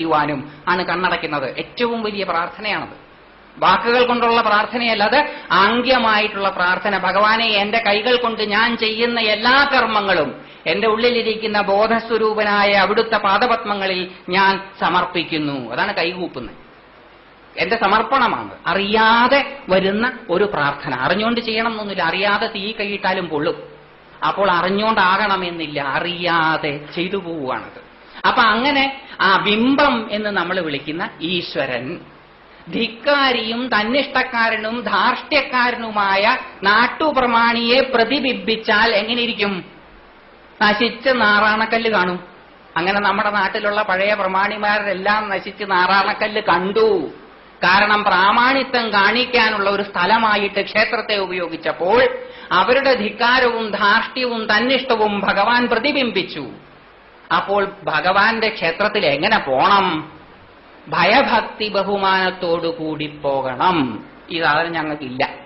ചെയ്യുവാനും ആണ് കണ്ണടയ്ക്കുന്നത്. ഏറ്റവും വലിയ പ്രാർത്ഥനയാണത്. വാക്കുകൾ കൊണ്ടുള്ള പ്രാർത്ഥനയല്ലാതെ ആംഗ്യമായിട്ടുള്ള പ്രാർത്ഥന. ഭഗവാനെ എന്റെ കൈകൾ കൊണ്ട് ഞാൻ ചെയ്യുന്ന എല്ലാ കർമ്മങ്ങളും എന്റെ ഉള്ളിലിരിക്കുന്ന ബോധസ്വരൂപനായ അവിടുത്തെ പാദപത്മങ്ങളിൽ ഞാൻ സമർപ്പിക്കുന്നു. അതാണ് കൈകൂപ്പുന്നത്. എന്റെ സമർപ്പണമാണ്. അറിയാതെ വരുന്ന ഒരു പ്രാർത്ഥന. അറിഞ്ഞുകൊണ്ട് ചെയ്യണം എന്നൊന്നുമില്ല അറിയാതെ തീ കൈയിട്ടാലും പൊള്ളും. അപ്പോൾ അറിഞ്ഞുകൊണ്ടാകണമെന്നില്ല. അറിയാതെ ചെയ്തു പോവുകയാണത്. അപ്പൊ അങ്ങനെ ആ ബിംബം എന്ന് നമ്മൾ വിളിക്കുന്ന ഈശ്വരൻ ധിക്കാരിയും തന്നിഷ്ടക്കാരനും ധാർഷ്ട്യക്കാരനുമായ നാട്ടുപ്രമാണിയെ പ്രതിബിംബിച്ചാൽ എങ്ങനെയിരിക്കും? നശിച്ച് നാറാണക്കല്ല് കാണും. അങ്ങനെ നമ്മുടെ നാട്ടിലുള്ള പഴയ പ്രമാണിമാരെല്ലാം നശിച്ച് നാറാണക്കല്ല് കണ്ടു. കാരണം പ്രാമാണിത്വം കാണിക്കാനുള്ള ഒരു സ്ഥലമായിട്ട് ക്ഷേത്രത്തെ ഉപയോഗിച്ചപ്പോൾ അവരുടെ ധിക്കാരവും ധാർഷ്ട്യവും തന്നിഷ്ടവും ഭഗവാൻ പ്രതിബിംബിച്ചു. അപ്പോൾ ഭഗവാന്റെ ക്ഷേത്രത്തിൽ എങ്ങനെ പോണം? ഭയഭക്തി ബഹുമാനത്തോടു കൂടി പോകണം. ഇതാണ് ഞങ്ങൾക്കില്ല.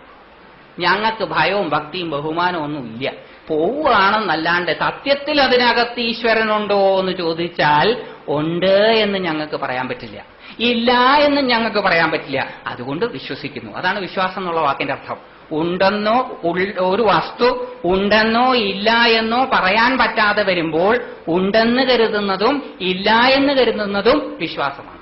ഞങ്ങൾക്ക് ഭയവും ഭക്തിയും ബഹുമാനവും ഒന്നും ഇല്ല. പോവുകയാണെന്നല്ലാണ്ട് സത്യത്തിൽ അതിനകത്ത് ഈശ്വരനുണ്ടോ എന്ന് ചോദിച്ചാൽ ഉണ്ട് എന്ന് ഞങ്ങൾക്ക് പറയാൻ പറ്റില്ല. ഇല്ല എന്ന് ഞങ്ങൾക്ക് പറയാൻ പറ്റില്ല. അതുകൊണ്ട് വിശ്വസിക്കുന്നു. അതാണ് വിശ്വാസം എന്നുള്ള വാക്കിന്റെ അർത്ഥം. ഉണ്ടെന്നോ ഒരു വസ്തു ഉണ്ടെന്നോ ഇല്ല എന്നോ പറയാൻ പറ്റാതെ വരുമ്പോൾ ഉണ്ടെന്ന് കരുതുന്നതും ഇല്ല എന്ന് കരുതുന്നതും വിശ്വാസമാണ്.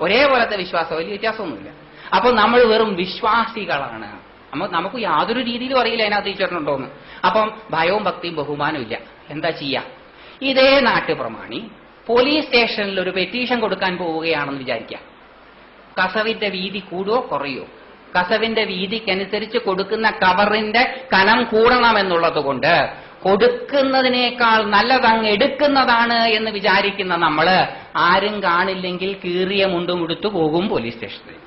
ഒരേപോലത്തെ വിശ്വാസം വലിയ വ്യത്യാസമൊന്നുമില്ല. അപ്പോൾ നമ്മൾ വെറും വിശ്വാസികളാണ്. നമുക്ക് യാതൊരു രീതിയിലും അറിയില്ല അതിനകത്ത് ഈശ്വരനുണ്ടോന്ന്. അപ്പം ഭയവും ഭക്തിയും ബഹുമാനവും ഇല്ല. എന്താ ചെയ്യാ? ഇതേ നാട്ടുപ്രമാണി പോലീസ് സ്റ്റേഷനിൽ ഒരു പെറ്റീഷൻ കൊടുക്കാൻ പോവുകയാണെന്ന് വിചാരിക്കാം കസവിന്റെ വീതി കൂടുവോ കുറയോ കസവിന്റെ വീതിക്കനുസരിച്ച് കൊടുക്കുന്ന കവറിന്റെ കനം കൂടണമെന്നുള്ളത് കൊണ്ട് കൊടുക്കുന്നതിനേക്കാൾ നല്ലതങ്ങ് എടുക്കുന്നതാണ് എന്ന് വിചാരിക്കുന്ന നമ്മൾ ആരും കാണില്ലെങ്കിൽ കീറിയ മുണ്ടും ഉടുത്തു പോകും പോലീസ് സ്റ്റേഷനിൽ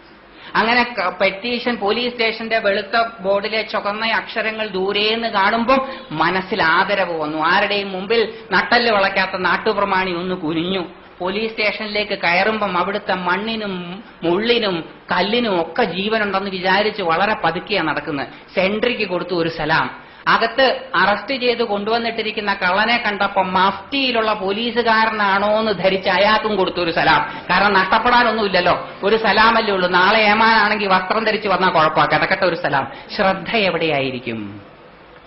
അങ്ങനെ പെറ്റീഷൻ പോലീസ് സ്റ്റേഷന്റെ വെളുത്ത ബോർഡിലെ ചുവന്ന അക്ഷരങ്ങൾ ദൂരേന്ന് കാണുമ്പോൾ മനസ്സിൽ ആദരവ് വന്നു. ആരുടെയും മുമ്പിൽ നട്ടൽ വളയ്ക്കാത്ത നാട്ടുപ്രമാണി ഒന്ന് കുനിഞ്ഞു. പോലീസ് സ്റ്റേഷനിലേക്ക് കയറുമ്പം അവിടുത്തെ മണ്ണിനും മുള്ളിനും കല്ലിനും ഒക്കെ ജീവനുണ്ടെന്ന് വിചാരിച്ച് വളരെ പതുക്കെയാണ് നടക്കുന്നത്. സെൻട്രിക്ക് കൊടുത്തു ഒരു സലാം. അകത്ത് അറസ്റ്റ് ചെയ്ത് കൊണ്ടുവന്നിട്ടിരിക്കുന്ന കള്ളനെ കണ്ടപ്പോ മഫ്റ്റിയിലുള്ള പോലീസുകാരനാണോ എന്ന് ധരിച്ച് അയാൾക്കും കൊടുത്തു ഒരു സലാം. കാരണം നഷ്ടപ്പെടാനൊന്നുമില്ലല്ലോ. ഒരു സലാമല്ലേ ഉള്ളൂ. നാളെ ഏമാനാണെങ്കിൽ വസ്ത്രം ധരിച്ച് വന്നാൽ കുഴപ്പമാ കിടക്കട്ടെ ഒരു സലാം. ശ്രദ്ധ എവിടെയായിരിക്കും?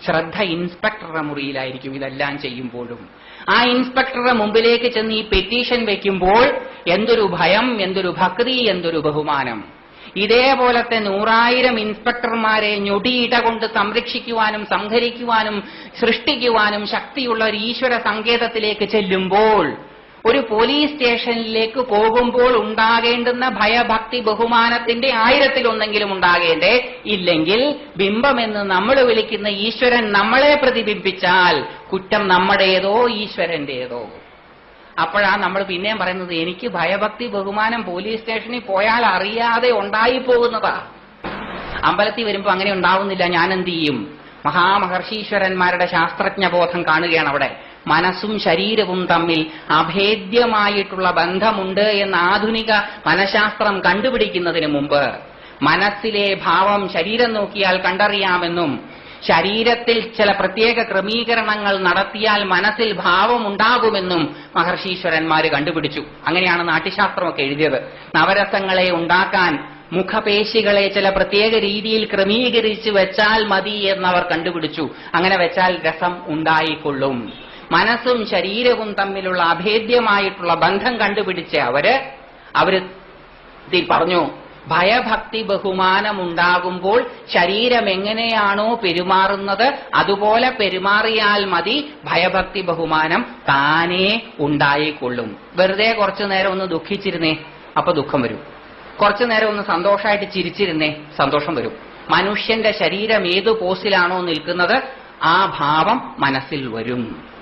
ശ്രദ്ധ ഇൻസ്പെക്ടറുടെ മുറിയിലായിരിക്കും ഇതെല്ലാം ചെയ്യുമ്പോഴും. ആ ഇൻസ്പെക്ടറുടെ മുമ്പിലേക്ക് ചെന്ന് ഈ പെറ്റീഷൻ വെക്കുമ്പോൾ എന്തൊരു ഭയം എന്തൊരു ഭക്തി എന്തൊരു ബഹുമാനം. ഇതേപോലത്തെ നൂറായിരം ഇൻസ്പെക്ടർമാരെ ഞൊടിയിട കൊണ്ട് സംരക്ഷിക്കുവാനും സംഹരിക്കുവാനും സൃഷ്ടിക്കുവാനും ശക്തിയുള്ള ഒരു ഈശ്വര സങ്കേതത്തിലേക്ക് ചെല്ലുമ്പോൾ ഒരു പോലീസ് സ്റ്റേഷനിലേക്ക് പോകുമ്പോൾ ഉണ്ടാകേണ്ടുന്ന ഭയഭക്തി ബഹുമാനത്തിന്റെ ആയിരത്തിലൊന്നെങ്കിലും ഉണ്ടാകേണ്ടേ? ഇല്ലെങ്കിൽ ബിംബമെന്ന് നമ്മൾ വിളിക്കുന്ന ഈശ്വരൻ നമ്മളെ പ്രതിബിംബിച്ചാൽ കുറ്റം നമ്മുടേതോ ഈശ്വരന്റേതോ അപ്പോഴാ നമ്മൾ പിന്നെയും പറയുന്നത് എനിക്ക് ഭയഭക്തി ബഹുമാനം പോലീസ് സ്റ്റേഷനിൽ പോയാൽ അറിയാതെ ഉണ്ടായി പോകുന്നതാ അമ്പലത്തിൽ വരുമ്പോ അങ്ങനെ ഉണ്ടാവുന്നില്ല ഞാൻ എന്ത് ചെയ്യും? മഹാമഹർഷീശ്വരന്മാരുടെ ശാസ്ത്രജ്ഞ ബോധം കാണുകയാണ് അവിടെ. മനസ്സും ശരീരവും തമ്മിൽ അഭേദ്യമായിട്ടുള്ള ബന്ധമുണ്ട് എന്ന് ആധുനിക മനഃശാസ്ത്രം കണ്ടുപിടിക്കുന്നതിന് മുമ്പ് മനസ്സിലെ ഭാവം ശരീരം നോക്കിയാൽ കണ്ടറിയാമെന്നും ശരീരത്തിൽ ചില പ്രത്യേക ക്രമീകരണങ്ങൾ നടത്തിയാൽ മനസ്സിൽ ഭാവമുണ്ടാകുമെന്നും മഹർഷീശ്വരന്മാര് കണ്ടുപിടിച്ചു. അങ്ങനെയാണ് നാട്യശാസ്ത്രമൊക്കെ എഴുതിയത്. നവരസങ്ങളെ ഉണ്ടാക്കാൻ മുഖപേശികളെ ചില പ്രത്യേക രീതിയിൽ ക്രമീകരിച്ച് വെച്ചാൽ മതി എന്നവർ കണ്ടുപിടിച്ചു. അങ്ങനെ വെച്ചാൽ രസം ഉണ്ടായിക്കൊള്ളും. മനസ്സും ശരീരവും തമ്മിലുള്ള അഭേദ്യമായിട്ടുള്ള ബന്ധം കണ്ടുപിടിച്ച അവർ അവർ പറഞ്ഞു. ഭയഭക്തി ബഹുമാനമുണ്ടാകുമ്പോൾ ശരീരം എങ്ങനെയാണോ പെരുമാറുന്നത് അതുപോലെ പെരുമാറിയാൽ മതി ഭയഭക്തി ബഹുമാനം താനേ ഉണ്ടായിക്കൊള്ളും. വെറുതെ കുറച്ചു നേരം ഒന്ന് ദുഃഖിച്ചിരുന്നേ അപ്പൊ ദുഃഖം വരും. കുറച്ചു നേരം ഒന്ന് സന്തോഷമായിട്ട് ചിരിച്ചിരുന്നേ സന്തോഷം വരും. മനുഷ്യന്റെ ശരീരം ഏത് പോസിലാണോ നിൽക്കുന്നത് ആ ഭാവം മനസ്സിൽ വരും.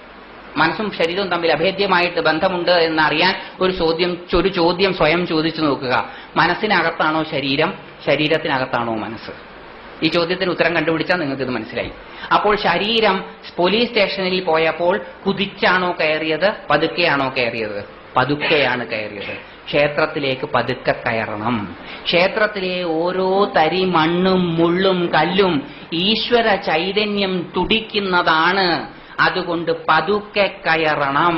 മനസ്സും ശരീരവും തമ്മിൽ അഭേദ്യമായിട്ട് ബന്ധമുണ്ട് എന്നറിയാൻ ഒരു ചോദ്യം ഒരു ചോദ്യം സ്വയം ചോദിച്ചു നോക്കുക. മനസ്സിനകത്താണോ ശരീരം? ശരീരത്തിനകത്താണോ മനസ്സ്? ഈ ചോദ്യത്തിന് ഉത്തരം കണ്ടുപിടിച്ചാൽ നിങ്ങൾക്ക് ഇത് മനസ്സിലായി. അപ്പോൾ ശരീരം പോലീസ് സ്റ്റേഷനിൽ പോയപ്പോൾ കുതിച്ചാണോ കയറിയത്? പതുക്കെയാണോ കയറിയത്? പതുക്കെയാണ് കയറിയത്. ക്ഷേത്രത്തിലേക്ക് പതുക്കെ കയറണം. ക്ഷേത്രത്തിലെ ഓരോ തരി മണ്ണും മുള്ളും കല്ലും ഈശ്വര ചൈതന്യം തുടിക്കുന്നതാണ് അതുകൊണ്ട് പതുക്കെ കയറണം.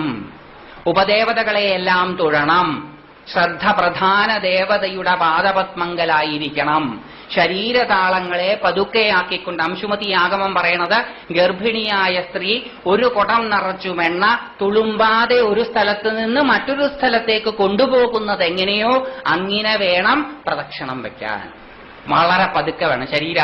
ഉപദേവതകളെയെല്ലാം തൊഴണം. ശ്രദ്ധ പ്രധാന ദേവതയുടെ പാദപത്മങ്കലായിരിക്കണം ശരീരതാളങ്ങളെ പതുക്കെയാക്കിക്കൊണ്ട് അംശുമതി ആഗമം പറയണത് ഗർഭിണിയായ സ്ത്രീ ഒരു കുടം നിറച്ചു വെണ്ണ തുളുമ്പാതെ ഒരു സ്ഥലത്ത് നിന്ന് മറ്റൊരു സ്ഥലത്തേക്ക് കൊണ്ടുപോകുന്നത് എങ്ങനെയോ അങ്ങനെ വേണം പ്രദക്ഷിണം വെക്കാൻ. വളരെ പതുക്കെ വേണം. ശരീര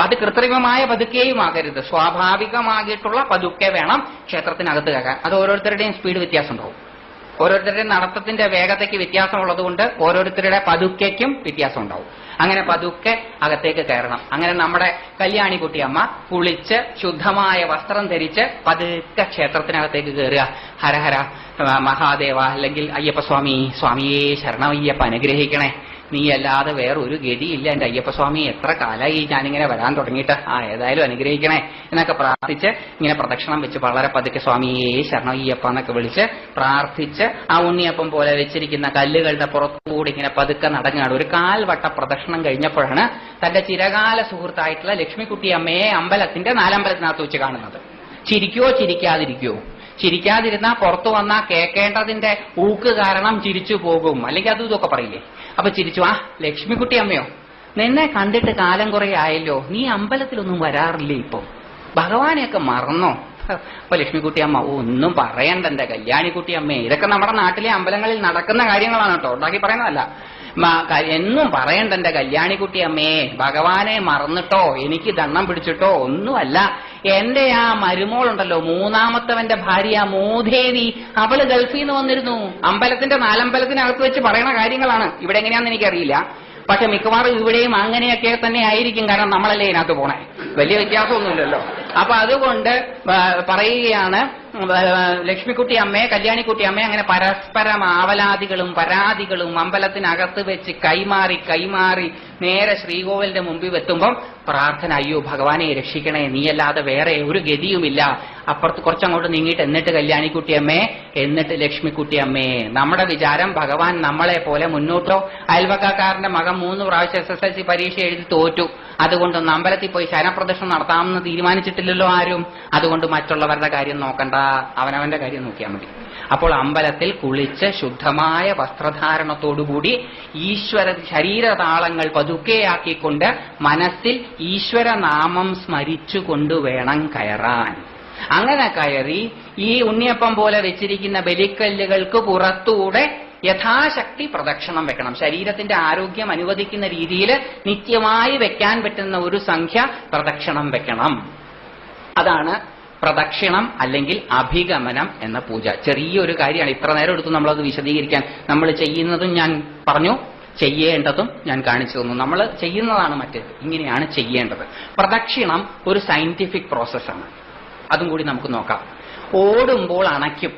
അത് കൃത്രിമമായ പതുക്കെയും ആകരുത്. സ്വാഭാവികമായിട്ടുള്ള പതുക്കെ വേണം ക്ഷേത്രത്തിനകത്ത് കയറാൻ. അത് ഓരോരുത്തരുടെയും സ്പീഡ് വ്യത്യാസം ഉണ്ടാവും. ഓരോരുത്തരുടെ നടത്തത്തിന്റെ വേഗതയ്ക്ക് വ്യത്യാസമുള്ളത് കൊണ്ട് ഓരോരുത്തരുടെ പതുക്കയ്ക്കും വ്യത്യാസം ഉണ്ടാവും. അങ്ങനെ പതുക്കെ അകത്തേക്ക് കയറണം. അങ്ങനെ നമ്മുടെ കല്യാണി കുട്ടിയമ്മ കുളിച്ച് ശുദ്ധമായ വസ്ത്രം ധരിച്ച് പതുക്കെ ക്ഷേത്രത്തിനകത്തേക്ക് കയറുക. ഹരഹര മഹാദേവ അല്ലെങ്കിൽ അയ്യപ്പസ്വാമി സ്വാമിയെ ശരണം അയ്യപ്പ അനുഗ്രഹിക്കണേ. നീ അല്ലാതെ വേറെ ഒരു ഗതിയില്ല എന്റെ അയ്യപ്പസ്വാമി. എത്ര കാലമായി ഞാനിങ്ങനെ വരാൻ തുടങ്ങിയിട്ട്? ആ ഏതായാലും അനുഗ്രഹിക്കണേ എന്നൊക്കെ പ്രാർത്ഥിച്ച് ഇങ്ങനെ പ്രദക്ഷിണം വെച്ച് വളരെ പതുക്കെ സ്വാമിയെ ശരണയ്യപ്പ എന്നൊക്കെ വിളിച്ച് പ്രാർത്ഥിച്ച് ആ ഉണ്ണിയപ്പം പോലെ വെച്ചിരിക്കുന്ന കല്ലുകളുടെ പുറത്തുകൂടി ഇങ്ങനെ പതുക്കെ നടങ്ങുകയാണ് ഒരു കാൽവട്ട പ്രദക്ഷിണം കഴിഞ്ഞപ്പോഴാണ് തന്റെ ചിരകാല സുഹൃത്തായിട്ടുള്ള ലക്ഷ്മിക്കുട്ടി അമ്മയെ അമ്പലത്തിന്റെ നാലമ്പലത്തിനകത്ത് വെച്ച് കാണുന്നത്. ചിരിക്കോ ചിരിക്കാതിരിക്കോ? ചിരിക്കാതിരുന്നാ പുറത്തു വന്നാ കേൾക്കേണ്ടതിന്റെ ഊക്ക് കാരണം ചിരിച്ചു പോകും. അല്ലെങ്കിൽ അതും ഇതൊക്കെ പറയില്ലേ? അപ്പൊ ചിരിച്ചു ആ ലക്ഷ്മിക്കുട്ടി അമ്മയോ നിന്നെ കണ്ടിട്ട് കാലം കുറെ ആയല്ലോ. നീ അമ്പലത്തിലൊന്നും വരാറില്ലേ ഇപ്പൊ? ഭഗവാനെയൊക്കെ മറന്നോ? അപ്പൊ ലക്ഷ്മിക്കുട്ടി അമ്മ ഒന്നും പറയണ്ട എന്റെ കല്യാണിക്കുട്ടി അമ്മേ. ഇതൊക്കെ നമ്മുടെ നാട്ടിലെ അമ്പലങ്ങളിൽ നടക്കുന്ന കാര്യങ്ങളാണ് കേട്ടോ. ഉണ്ടാക്കി പറയുന്നതല്ല. എന്നും പറയണ്ട എന്റെ കല്യാണിക്കുട്ടി അമ്മേ. ഭഗവാനെ മറന്നിട്ടോ? എനിക്ക് ദണ്ണം പിടിച്ചിട്ടോ? ഒന്നുമല്ല. എന്റെ ആ മരുമോളുണ്ടല്ലോ മൂന്നാമത്തവന്റെ ഭാര്യ മൂദേവി അവൾ ഗൾഫിൽ നിന്ന് വന്നിരുന്നു. അമ്പലത്തിന്റെ നാലമ്പലത്തിനകത്ത് വെച്ച് പറയണ കാര്യങ്ങളാണ്. ഇവിടെ എങ്ങനെയാണെന്ന് എനിക്കറിയില്ല. പക്ഷെ മിക്കവാറും ഇവിടെയും അങ്ങനെയൊക്കെ തന്നെ ആയിരിക്കും കാരണം നമ്മളല്ലേ ഇതിനകത്ത് പോണേ. വലിയ വ്യത്യാസമൊന്നുമില്ലല്ലോ. അപ്പൊ അതുകൊണ്ട് പറയുകയാണ് ലക്ഷ്മിക്കുട്ടി അമ്മയെ കല്യാണിക്കുട്ടി അമ്മയെ അങ്ങനെ പരസ്പരം ആവലാദികളും പരാതികളും അമ്പലത്തിനകത്ത് വെച്ച് കൈമാറി കൈമാറി നേരെ ശ്രീകോവിലിന്റെ മുമ്പിൽ എത്തുമ്പം പ്രാർത്ഥന അയ്യോ ഭഗവാനെ രക്ഷിക്കണേ നീയല്ലാതെ വേറെ ഒരു ഗതിയുമില്ല. അപ്പുറത്ത് കുറച്ചങ്ങോട്ട് നീങ്ങിയിട്ട് എന്നിട്ട് കല്യാണിക്കുട്ടിയമ്മേ എന്നിട്ട് ലക്ഷ്മിക്കുട്ടിയമ്മേ. നമ്മുടെ വിചാരം ഭഗവാൻ നമ്മളെ പോലെ മുന്നോട്ടോ? അയൽവക്കാരന്റെ മകൻ മൂന്ന് പ്രാവശ്യം എസ് എസ് എൽ സി പരീക്ഷ എഴുതി തോറ്റു. അതുകൊണ്ട് അമ്പലത്തിൽ പോയി ശയനപ്രദക്ഷിണം നടത്താമെന്ന് തീരുമാനിച്ചിട്ടില്ലല്ലോ ആരും. അതുകൊണ്ട് മറ്റുള്ളവരുടെ കാര്യം നോക്കണ്ട. അവനവന്റെ കാര്യം നോക്കിയാൽ മതി. അപ്പോൾ അമ്പലത്തിൽ കുളിച്ച് ശുദ്ധമായ വസ്ത്രധാരണത്തോടുകൂടി ഈശ്വര ശരീരതാളങ്ങൾ പതുക്കെയാക്കിക്കൊണ്ട് മനസ്സിൽ ഈശ്വരനാമം സ്മരിച്ചുകൊണ്ട് വേണം കയറാൻ. അങ്ങനെ കയറി ഈ ഉണ്ണിയപ്പം പോലെ വെച്ചിരിക്കുന്ന ബലിക്കല്ലുകൾക്ക് പുറത്തൂടെ യഥാശക്തി പ്രദക്ഷിണം വെക്കണം. ശരീരത്തിന്റെ ആരോഗ്യം അനുവദിക്കുന്ന രീതിയിൽ നിത്യമായി വെക്കാൻ പറ്റുന്ന ഒരു സംഖ്യ പ്രദക്ഷിണം വെക്കണം. അതാണ് പ്രദക്ഷിണം അല്ലെങ്കിൽ അഭിഗമനം എന്ന പൂജ. ചെറിയൊരു കാര്യമാണ്. ഇത്ര നേരം എടുത്തു നമ്മളത് വിശദീകരിക്കാൻ. നമ്മൾ ചെയ്യുന്നതും ഞാൻ പറഞ്ഞു ചെയ്യേണ്ടതും ഞാൻ കാണിച്ചു തന്നു. നമ്മൾ ചെയ്യുന്നതാണ് മറ്റേത്. ഇങ്ങനെയാണ് ചെയ്യേണ്ടത്. പ്രദക്ഷിണം ഒരു സയന്റിഫിക് പ്രോസസ്സാണ് അതും കൂടി നമുക്ക് നോക്കാം. ഓടുമ്പോൾ അണയ്ക്കും.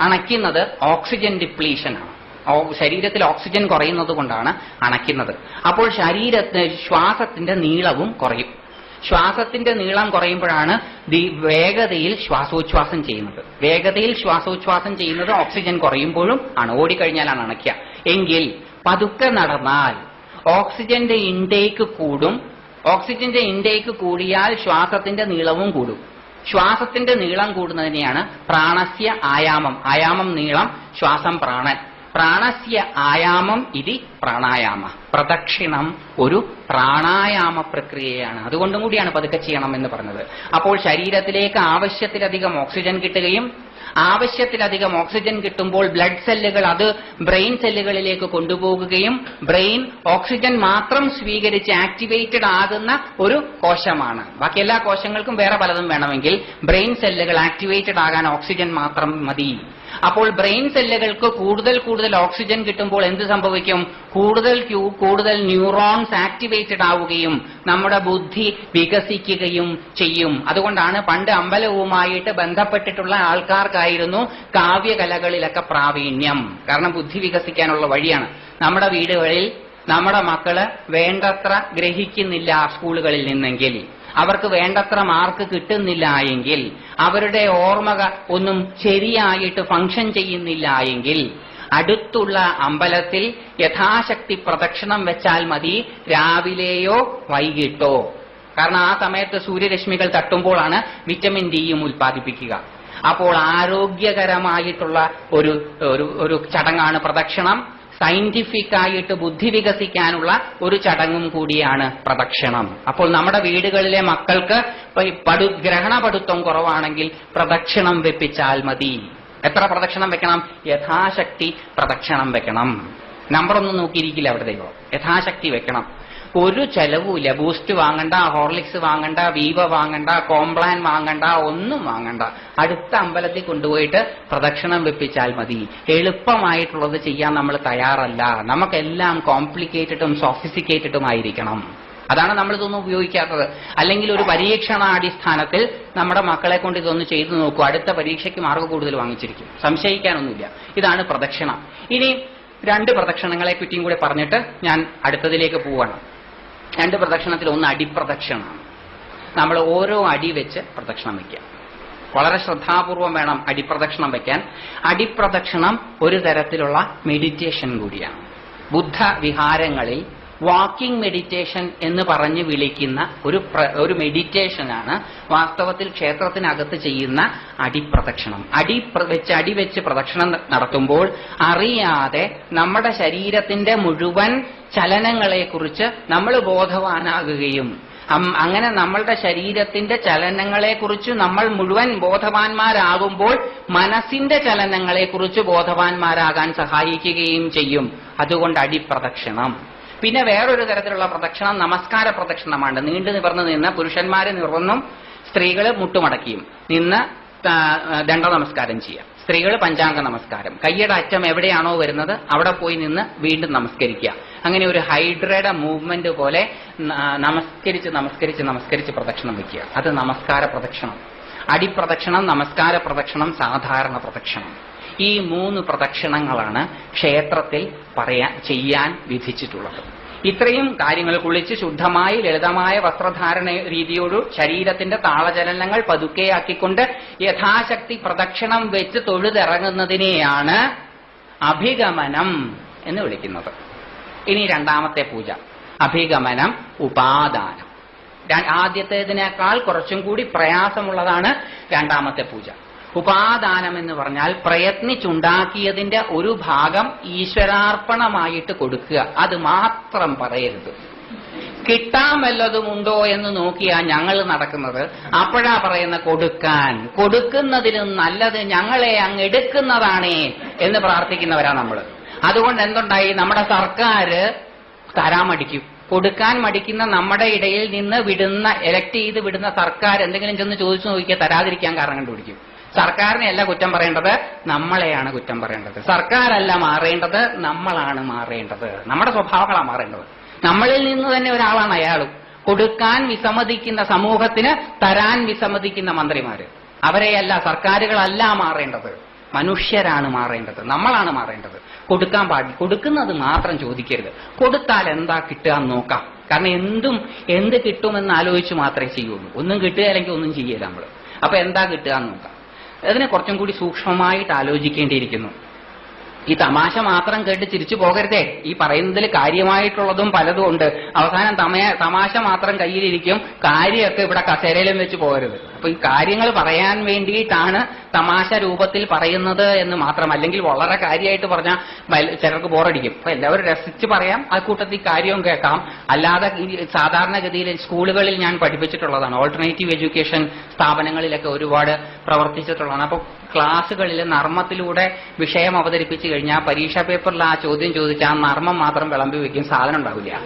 അണയ്ക്കുന്നത് ഓക്സിജൻ ഡിപ്ലീഷനാണ് ശരീരത്തിൽ ഓക്സിജൻ കുറയുന്നത് കൊണ്ടാണ് അണയ്ക്കുന്നത്. അപ്പോൾ ശരീരത്തിന് ശ്വാസത്തിന്റെ നീളവും കുറയും. ശ്വാസത്തിന്റെ നീളം കുറയുമ്പോഴാണ് ദി- വേഗതയിൽ ശ്വാസോച്ഛ്വാസം ചെയ്യുന്നത്. വേഗതയിൽ ശ്വാസോച്ഛ്വാസം ചെയ്യുന്നത് ഓക്സിജൻ കുറയുമ്പോഴും ആണ്. ഓടിക്കഴിഞ്ഞാലാണ് അണയ്ക്കുക. എങ്കിൽ പതുക്കെ നടന്നാൽ ഓക്സിജന്റെ ഇൻടേക്ക് കൂടും. ഓക്സിജന്റെ ഇൻടേക്ക് കൂടിയാൽ ശ്വാസത്തിന്റെ നീളവും കൂടും. ശ്വാസത്തിന്റെ നീളം കൂടുന്നതിനെയാണ് പ്രാണസ്യ ആയാമം. ആയാമം നീളം ശ്വാസം പ്രാണൻ. പ്രാണസ്യ ആയാമം ഇതി പ്രാണായാമ. പ്രദക്ഷിണം ഒരു പ്രാണായാമ പ്രക്രിയയാണ്. അതുകൊണ്ടും കൂടിയാണ് പതുക്കെ ചെയ്യണം എന്ന് പറഞ്ഞത്. അപ്പോൾ ശരീരത്തിലേക്ക് ആവശ്യത്തിലധികം ഓക്സിജൻ കിട്ടുകയും ആവശ്യത്തിലധികം ഓക്സിജൻ കിട്ടുമ്പോൾ ബ്ലഡ് സെല്ലുകൾ അത് ബ്രെയിൻ സെല്ലുകളിലേക്ക് കൊണ്ടുപോകുകയും ബ്രെയിൻ ഓക്സിജൻ മാത്രം സ്വീകരിച്ച് ആക്ടിവേറ്റഡ് ആകുന്ന ഒരു കോശമാണ്. ബാക്കി എല്ലാ കോശങ്ങൾക്കും വേറെ പലതും വേണമെങ്കിൽ ബ്രെയിൻ സെല്ലുകൾ ആക്ടിവേറ്റഡ് ആകാൻ ഓക്സിജൻ മാത്രം മതി. അപ്പോൾ ബ്രെയിൻ സെല്ലുകൾക്ക് കൂടുതൽ കൂടുതൽ ഓക്സിജൻ കിട്ടുമ്പോൾ എന്ത് സംഭവിക്കും? കൂടുതൽ കൂടുതൽ ന്യൂറോൺസ് ആക്ടിവേറ്റഡ് ആവുകയും നമ്മുടെ ബുദ്ധി വികസിക്കുകയും ചെയ്യും. അതുകൊണ്ടാണ് പണ്ട് അമ്പലവുമായിട്ട് ബന്ധപ്പെട്ടിട്ടുള്ള ആൾക്കാർക്കായിരുന്നു കാവ്യകലകളിലൊക്കെ പ്രാവീണ്യം. കാരണം ബുദ്ധി വികസിക്കാനുള്ള വഴിയാണ്. നമ്മുടെ വീടുകളിൽ നമ്മുടെ മക്കൾ വേണ്ടത്ര ഗ്രഹിക്കുന്നില്ല സ്കൂളുകളിൽ നിന്നെങ്കിൽ. അവർക്ക് വേണ്ടത്ര മാർക്ക് കിട്ടുന്നില്ല എങ്കിൽ അവരുടെ ഓർമ്മ ഒന്നും ശരിയായിട്ട് ഫംഗ്ഷൻ ചെയ്യുന്നില്ല എങ്കിൽ അടുത്തുള്ള അമ്പലത്തിൽ യഥാശക്തി പ്രദക്ഷിണം വെച്ചാൽ മതി രാവിലെയോ വൈകിട്ടോ. കാരണം ആ സമയത്ത് സൂര്യരശ്മികൾ തട്ടുമ്പോഴാണ് വിറ്റമിൻ ഡിയും ഉൽപ്പാദിപ്പിക്കുക. അപ്പോൾ ആരോഗ്യകരമായിട്ടുള്ള ഒരു ഒരു ചടങ്ങാണ് പ്രദക്ഷിണം. സയന്റിഫിക് ആയിട്ട് ബുദ്ധി വികസിക്കാനുള്ള ഒരു ചടങ്ങും കൂടിയാണ് പ്രദക്ഷിണം. അപ്പോൾ നമ്മുടെ വീടുകളിലെ മക്കൾക്ക് പടു ഗ്രഹണപടുത്വം കുറവാണെങ്കിൽ പ്രദക്ഷിണം വെപ്പിച്ചാൽ മതി. എത്ര പ്രദക്ഷിണം വെക്കണം? യഥാശക്തി പ്രദക്ഷിണം വെക്കണം. നമ്പറൊന്നും നോക്കിയിരിക്കില്ല അവിടെ ദൈവം. യഥാശക്തി വെക്കണം. ഒരു ചെലവുമില്ല. ബൂസ്റ്റ് വാങ്ങണ്ട ഹോർലിക്സ് വാങ്ങണ്ട വീവ വാങ്ങണ്ട കോംപ്ലാൻ വാങ്ങണ്ട ഒന്നും വാങ്ങണ്ട. അടുത്ത അമ്പലത്തിൽ കൊണ്ടുപോയിട്ട് പ്രദക്ഷിണം വെപ്പിച്ചാൽ മതി. എളുപ്പമായിട്ടുള്ളത് ചെയ്യാൻ നമ്മൾ തയ്യാറല്ല. നമുക്കെല്ലാം കോംപ്ലിക്കേറ്റഡും സോഫിസിക്കേറ്റഡും ആയിരിക്കണം. അതാണ് നമ്മൾ ഇതൊന്നും ഉപയോഗിക്കാത്തത്. അല്ലെങ്കിൽ ഒരു പരീക്ഷണാടിസ്ഥാനത്തിൽ നമ്മുടെ മക്കളെ കൊണ്ട് ഇതൊന്ന് ചെയ്തു നോക്കൂ. അടുത്ത പരീക്ഷയ്ക്ക് മാർക്ക് കൂടുതൽ വാങ്ങിച്ചിരിക്കും. സംശയിക്കാനൊന്നുമില്ല. ഇതാണ് പ്രദക്ഷിണം. ഇനി രണ്ട് പ്രദക്ഷിണങ്ങളെ പറ്റിയും കൂടെ പറഞ്ഞിട്ട് ഞാൻ അടുത്തതിലേക്ക് പോവാണ്. രണ്ട് പ്രദക്ഷിണത്തിൽ ഒന്ന് അടിപ്രദക്ഷിണമാണ് നമ്മൾ ഓരോ അടി വെച്ച് പ്രദക്ഷിണം വയ്ക്കുക വളരെ ശ്രദ്ധാപൂർവം വേണം അടിപ്രദക്ഷിണം വയ്ക്കാൻ അടിപ്രദക്ഷിണം ഒരു തരത്തിലുള്ള മെഡിറ്റേഷൻ കൂടിയാണ്. ബുദ്ധ വിഹാരങ്ങളിൽ വാക്കിംഗ് മെഡിറ്റേഷൻ എന്ന് പറഞ്ഞ് വിളിക്കുന്ന ഒരു ഒരു മെഡിറ്റേഷനാണ് വാസ്തവത്തിൽ ക്ഷേത്രത്തിനകത്ത് ചെയ്യുന്ന അടിപ്രദക്ഷിണം. അടി വെച്ച് അടി വെച്ച് പ്രദക്ഷിണം നടത്തുമ്പോൾ അറിയാതെ നമ്മുടെ ശരീരത്തിന്റെ മുഴുവൻ ചലനങ്ങളെക്കുറിച്ച് നമ്മൾ ബോധവാനാകുകയും അങ്ങനെ നമ്മളുടെ ശരീരത്തിന്റെ ചലനങ്ങളെക്കുറിച്ച് നമ്മൾ മുഴുവൻ ബോധവാന്മാരാകുമ്പോൾ മനസ്സിന്റെ ചലനങ്ങളെക്കുറിച്ച് ബോധവാന്മാരാകാൻ സഹായിക്കുകയും ചെയ്യും. അതുകൊണ്ട് അടിപ്രദക്ഷിണം. പിന്നെ വേറൊരു തരത്തിലുള്ള പ്രദക്ഷിണം നമസ്കാര പ്രദക്ഷിണമാണ്. നീണ്ടു നിവർന്നു നിന്ന് പുരുഷന്മാര് നിവർന്നും സ്ത്രീകൾ മുട്ടുമടക്കിയും. നിന്ന് ദണ്ഡ നമസ്കാരം ചെയ്യാം. സ്ത്രീകൾ പഞ്ചാംഗ നമസ്കാരം. കയ്യുടെ അറ്റം എവിടെയാണോ വരുന്നത് അവിടെ പോയി നിന്ന് വീണ്ടും നമസ്കരിക്കുക. അങ്ങനെ ഒരു ഹൈഡ്രയുടെ മൂവ്മെന്റ് പോലെ നമസ്കരിച്ച് നമസ്കരിച്ച് നമസ്കരിച്ച് പ്രദക്ഷിണം വയ്ക്കുക അത് നമസ്കാര പ്രദക്ഷിണം. അടിപ്രദക്ഷിണം നമസ്കാര പ്രദക്ഷിണം സാധാരണ പ്രദക്ഷിണം. ഈ മൂന്ന് പ്രദക്ഷിണങ്ങളാണ് ക്ഷേത്രത്തിൽ പറയാൻ ചെയ്യാൻ വിധിച്ചിട്ടുള്ളത്. ഇത്രയും കാര്യങ്ങൾ കുളിച്ച് ശുദ്ധമായി ലളിതമായ വസ്ത്രധാരണ രീതിയോട് ശരീരത്തിന്റെ താളചലനങ്ങൾ പതുക്കെയാക്കിക്കൊണ്ട് യഥാശക്തി പ്രദക്ഷിണം വെച്ച് തൊഴുതിറങ്ങുന്നതിനെയാണ് അഭിഗമനം എന്ന് വിളിക്കുന്നത്. ഇനി രണ്ടാമത്തെ പൂജ. അഭിഗമനം ഉപാദാനം. ആദ്യത്തേതിനേക്കാൾ കുറച്ചും കൂടി പ്രയാസമുള്ളതാണ് രണ്ടാമത്തെ പൂജ. ഉപാദാനം എന്ന് പറഞ്ഞാൽ പ്രയത്നിച്ചുണ്ടാക്കിയതിന്റെ ഒരു ഭാഗം ഈശ്വരാർപ്പണമായിട്ട് കൊടുക്കുക. അത് മാത്രം പറയരുത്. കിട്ടാൻ വല്ലതുമുണ്ടോ എന്ന് നോക്കിയാ ഞങ്ങൾ നടക്കുന്നത്. അപ്പോഴാ പറയുന്ന കൊടുക്കാൻ. കൊടുക്കുന്നതിലും നല്ലത് ഞങ്ങളെ അങ്ങ് എടുക്കുന്നതാണേ എന്ന് പ്രാർത്ഥിക്കുന്നവരാ നമ്മൾ അതുകൊണ്ട് എന്തുണ്ടായി? നമ്മുടെ സർക്കാർ തരാൻ മടിക്കും. കൊടുക്കാൻ മടിക്കുന്ന നമ്മുടെ ഇടയിൽ നിന്ന് വിടുന്ന എലക്ട് ചെയ്ത് വിടുന്ന സർക്കാർ എന്തെങ്കിലും ചെന്ന് ചോദിച്ചു നോക്കിയാൽ തരാതിരിക്കാൻ കാരണം കണ്ടുപിടിക്കും. സർക്കാരിനെ അല്ല കുറ്റം പറയേണ്ടത് നമ്മളെയാണ് കുറ്റം പറയേണ്ടത്. സർക്കാരല്ല മാറേണ്ടത് നമ്മളാണ് മാറേണ്ടത്. നമ്മുടെ സ്വഭാവങ്ങളാണ് മാറേണ്ടത്. നമ്മളിൽ നിന്ന് തന്നെ ഒരാളാണ് അയാളും. കൊടുക്കാൻ വിസമ്മതിക്കുന്ന സമൂഹത്തിന് തരാൻ വിസമ്മതിക്കുന്ന മന്ത്രിമാര്. അവരെയല്ല സർക്കാരുകളല്ല മാറേണ്ടത്. മനുഷ്യരാണ് മാറേണ്ടത്. നമ്മളാണ് മാറേണ്ടത്. കൊടുക്കാൻ പാടില്ല കൊടുക്കുന്നത് മാത്രം ചോദിക്കരുത്. കൊടുത്താൽ എന്താ കിട്ടുക എന്ന് നോക്കാം. കാരണം എന്തും എന്ത് കിട്ടുമെന്ന് ആലോചിച്ച് മാത്രമേ ചെയ്യുള്ളൂ. ഒന്നും കിട്ടുകയില്ലെങ്കിൽ ഒന്നും ചെയ്യില്ല നമ്മൾ അപ്പൊ എന്താ കിട്ടുക എന്ന് നോക്കാം. അതിനെ കുറച്ചും കൂടി സൂക്ഷ്മമായിട്ട് ആലോചിക്കേണ്ടിയിരിക്കുന്നു. ഈ തമാശ മാത്രം കേട്ട് ചിരിച്ചു പോകരുതേ. ഈ പറയുന്നതിൽ കാര്യമായിട്ടുള്ളതും പലതും ഉണ്ട്. അവസാനം തമാശ മാത്രം കയ്യിലിരിക്കും. കാര്യമൊക്കെ ഇവിടെ കസേരയിലും വെച്ച് പോകരുത്. അപ്പൊ ഈ കാര്യങ്ങൾ പറയാൻ വേണ്ടിയിട്ടാണ് തമാശ രൂപത്തിൽ പറയുന്നത് എന്ന് മാത്രം അല്ലെങ്കിൽ വളരെ കാര്യമായിട്ട് പറഞ്ഞാൽ ചിലർക്ക് ബോറടിക്കും. അപ്പൊ എല്ലാവരും രസിച്ച് പറയാം ആ കൂട്ടത്തിൽ കാര്യവും കേൾക്കാം. അല്ലാതെ സാധാരണഗതിയിൽ സ്കൂളുകളിൽ ഞാൻ പഠിപ്പിച്ചിട്ടുള്ളതാണ്. ഓൾട്ടർനേറ്റീവ് എഡ്യൂക്കേഷൻ സ്ഥാപനങ്ങളിലൊക്കെ ഒരുപാട് പ്രവർത്തിച്ചിട്ടുള്ളതാണ്. അപ്പൊ ക്ലാസ്സുകളിൽ നർമ്മത്തിലൂടെ വിഷയം അവതരിപ്പിച്ചു കഴിഞ്ഞാൽ പരീക്ഷാ പേപ്പറിൽ ആ ചോദ്യം ചോദിച്ചാൽ നർമ്മം മാത്രം വിളമ്പി വെക്കും സാധനം ഉണ്ടാവില്ല.